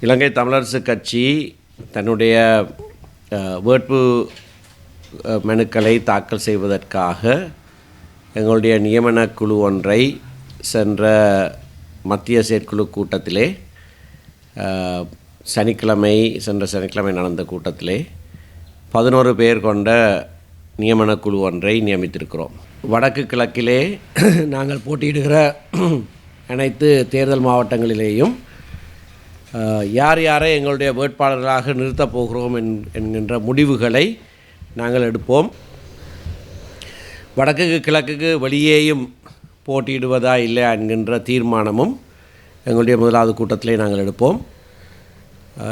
இலங்கை தமிழரசு கட்சி தன்னுடைய வேட்பு மனுக்களை தாக்கல் செய்வதற்காக எங்களுடைய நியமன குழு ஒன்றை சென்ற மத்திய செயற்குழு கூட்டத்திலே சனிக்கிழமை சென்ற சனிக்கிழமை நடந்த கூட்டத்திலே பதினோரு பேர் கொண்ட நியமன குழு ஒன்றை நியமித்திருக்கிறோம். வடக்கு கிழக்கிலே நாங்கள் போட்டியிடுகிற அனைத்து தேர்தல் மாவட்டங்களிலேயும் யார் யாரை எங்களுடைய வேட்பாளர்களாக நிறுத்தப் போகிறோம் என்- என்கின்ற முடிவுகளை நாங்கள் எடுப்போம். வடக்குக்கு கிழக்குக்கு வெளியேயும் போட்டியிடுவதா இல்லையா என்கின்ற தீர்மானமும் எங்களுடைய முதலாவது கூட்டத்திலே நாங்கள் எடுப்போம்.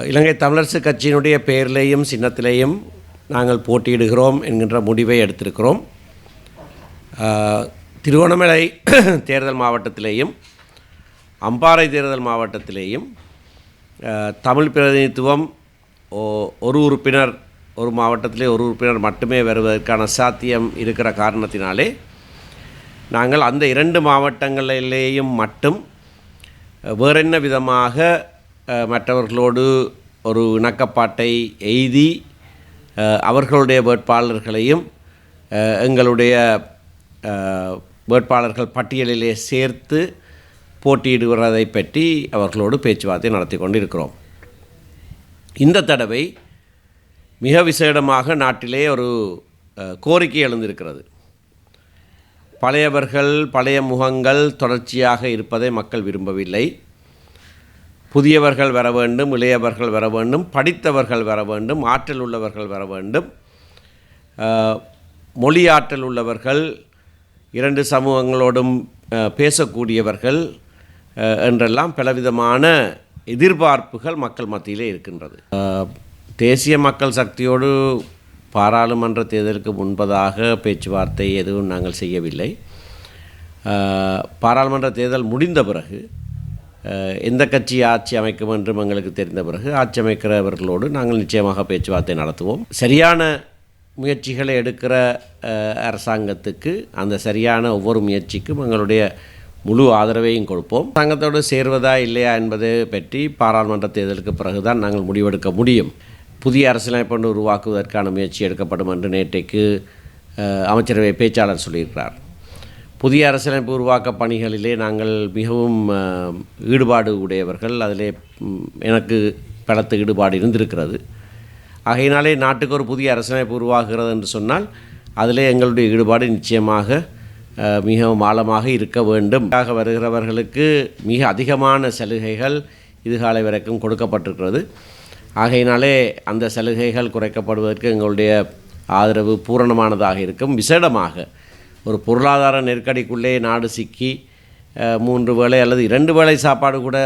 இலங்கை தமிழரசு கட்சியினுடைய பெயரிலேயும் சின்னத்திலேயும் நாங்கள் போட்டியிடுகிறோம் என்கின்ற முடிவை எடுத்திருக்கிறோம். அஹ், திருவண்ணாமலை தேர்தல் மாவட்டத்திலேயும் அம்பாறை தேர்தல் மாவட்டத்திலேயும் தமிழ் பிரதிநிதித்துவம் ஓ- ஒரு உறுப்பினர் ஒரு மாவட்டத்திலே ஒரு உறுப்பினர் மட்டுமே வருவதற்கான சாத்தியம் இருக்கிற காரணத்தினாலே நாங்கள் அந்த இரண்டு மாவட்டங்களிலேயும் மட்டும் வேறென்ன விதமாக மற்றவர்களோடு ஒரு இணக்கப்பாட்டை எய்தி அவர்களுடைய வேட்பாளர்களையும் எங்களுடைய வேட்பாளர்கள் பட்டியலிலே சேர்த்து போட்டியிடுவதை பற்றி அவர்களோடு பேச்சுவார்த்தை நடத்தி கொண்டு இருக்கிறோம் இந்த தடவை மிக விசேடமாக நாட்டிலே ஒரு கோரிக்கை எழுந்திருக்கிறது. பழையவர்கள் பழைய முகங்கள் தொடர்ச்சியாக இருப்பதை மக்கள் விரும்பவில்லை. புதியவர்கள் வர வேண்டும் இளையவர்கள் வர வேண்டும் படித்தவர்கள் வர வேண்டும் ஆற்றல் உள்ளவர்கள் வர வேண்டும். மொழி ஆற்றல் உள்ளவர்கள் இரண்டு சமூகங்களோடும் பேசக்கூடியவர்கள் என்றெல்லாம் பலவிதமான எதிர்பார்ப்புகள் மக்கள் மத்தியிலே இருக்கின்றது. தேசிய மக்கள் சக்தியோடு பாராளுமன்ற தேர்தலுக்கு முன்பதாக பேச்சுவார்த்தை எதுவும் நாங்கள் செய்யவில்லை. பாராளுமன்ற தேர்தல் முடிந்த பிறகு எந்த கட்சி ஆட்சி அமைக்கும் என்றும் எங்களுக்கு தெரிந்த பிறகு ஆட்சி அமைக்கிறவர்களோடு நாங்கள் நிச்சயமாக பேச்சுவார்த்தை நடத்துவோம். சரியான முயற்சிகளை எடுக்கிற அரசாங்கத்துக்கு அந்த சரியான ஒவ்வொரு முயற்சிக்கும் எங்களுடைய முழு ஆதரவையும் கொடுப்போம். சங்கத்தோடு சேர்வதா இல்லையா என்பது பற்றி பாராளுமன்ற தேர்தலுக்கு பிறகுதான் நாங்கள் முடிவெடுக்க முடியும். புதிய அரசியலமைப்பு ஒன்று உருவாக்குவதற்கான முயற்சி எடுக்கப்படும் என்று நேற்றைக்கு அமைச்சரவை பேச்சாளர் சொல்லியிருக்கிறார். புதிய அரசியலமைப்பு உருவாக்க பணிகளிலே நாங்கள் மிகவும் ஈடுபாடு உடையவர்கள். அதிலே எனக்கு பலத்த ஈடுபாடு இருந்திருக்கிறது. ஆகையினாலே நாட்டுக்கு ஒரு புதிய அரசியலமைப்பு உருவாகிறது என்று சொன்னால் அதிலே எங்களுடைய ஈடுபாடு நிச்சயமாக மிகவும் ஆழமாக இருக்க வேண்டும். ஆக வருகிறவர்களுக்கு மிக அதிகமான சலுகைகள் இதுகாலை வரைக்கும் கொடுக்கப்பட்டிருக்கிறது. ஆகையினாலே அந்த சலுகைகள் குறைக்கப்படுவதற்கு எங்களுடைய ஆதரவு பூரணமானதாக இருக்கும். விசேடமாக ஒரு பொருளாதார நெருக்கடிக்குள்ளே நாடு சிக்கி மூன்று வேளை அல்லது இரண்டு வேளை சாப்பாடு கூட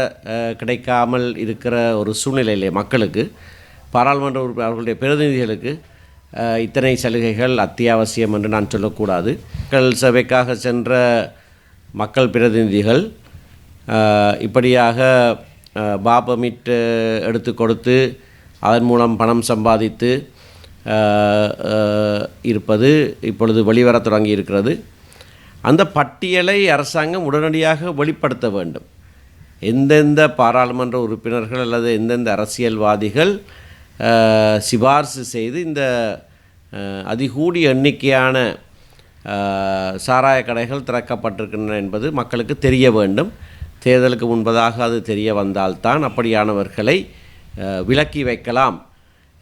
கிடைக்காமல் இருக்கிற ஒரு சூழ்நிலையிலே மக்களுக்கு பாராளுமன்ற உறுப்பினர்களுடைய பிரதிநிதிகளுக்கு இத்தனை சலுகைகள் அத்தியாவசியம் என்று நான் சொல்லக்கூடாது. மக்கள் சபைக்காக சென்ற மக்கள் பிரதிநிதிகள் இப்படியாக பாபமிட்டு பாபமிட் எடுத்து கொடுத்து அதன் மூலம் பணம் சம்பாதித்து இருப்பது இப்பொழுது வெளிவரத் தொடங்கி இருக்கிறது அந்த பட்டியலை அரசாங்கம் உடனடியாக வெளிப்படுத்த வேண்டும். எந்தெந்த பாராளுமன்ற உறுப்பினர்கள் அல்லது எந்தெந்த அரசியல்வாதிகள் சிபார்சு செய்து இந்த அதிகூடிய எண்ணிக்கையான சாராய கடைகள் திறக்கப்பட்டிருக்கின்றன என்பது மக்களுக்கு தெரிய வேண்டும். தேர்தலுக்கு முன்பதாக அது தெரிய வந்தால்தான் அப்படியானவர்களை விலக்கி வைக்கலாம்.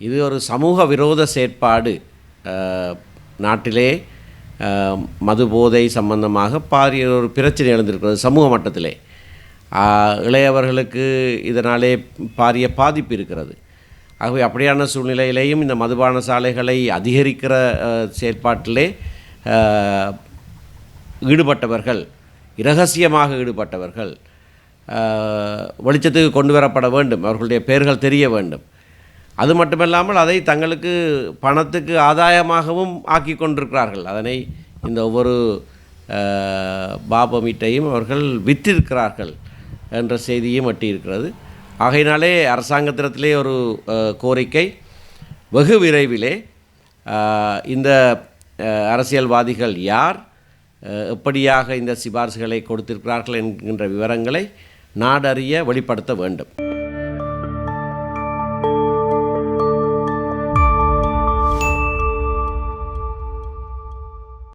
இது ஒரு சமூக விரோத செயற்பாடு. நாட்டிலே மது போதை சம்பந்தமாக பாரிய ஒரு பிரச்சனை எழுந்திருக்கிறது சமூக மட்டத்திலே. இளையவர்களுக்கு இதனாலே பாரிய பாதிப்பு இருக்கிறது. ஆகவே அப்படியான சூழ்நிலையிலேயும் இந்த மதுபான சாலைகளை அதிகரிக்கிற செயற்பாட்டிலே ஈடுபட்டவர்கள் இரகசியமாக ஈடுபட்டவர்கள் வெளிச்சத்துக்கு கொண்டு வரப்பட வேண்டும் அவர்களுடைய பெயர்கள் தெரிய வேண்டும். அது மட்டுமல்லாமல் அதை தங்களுக்கு பணத்துக்கு ஆதாயமாகவும் ஆக்கி கொண்டிருக்கிறார்கள். அதனை இந்த ஒவ்வொரு பாபமீட்டையும் அவர்கள் விற்றிருக்கிறார்கள் என்ற செய்தியும் எட்டியிருக்கிறது. ஆகையினாலே அரசாங்கத்திடத்திலே ஒரு கோரிக்கை. வெகு விரைவிலே இந்த அரசியல்வாதிகள் யார் எப்படியாக இந்த சிபார்சுகளை கொடுத்திருக்கிறார்கள் என்கின்ற விவரங்களை நாடறிய வெளிப்படுத்த வேண்டும்.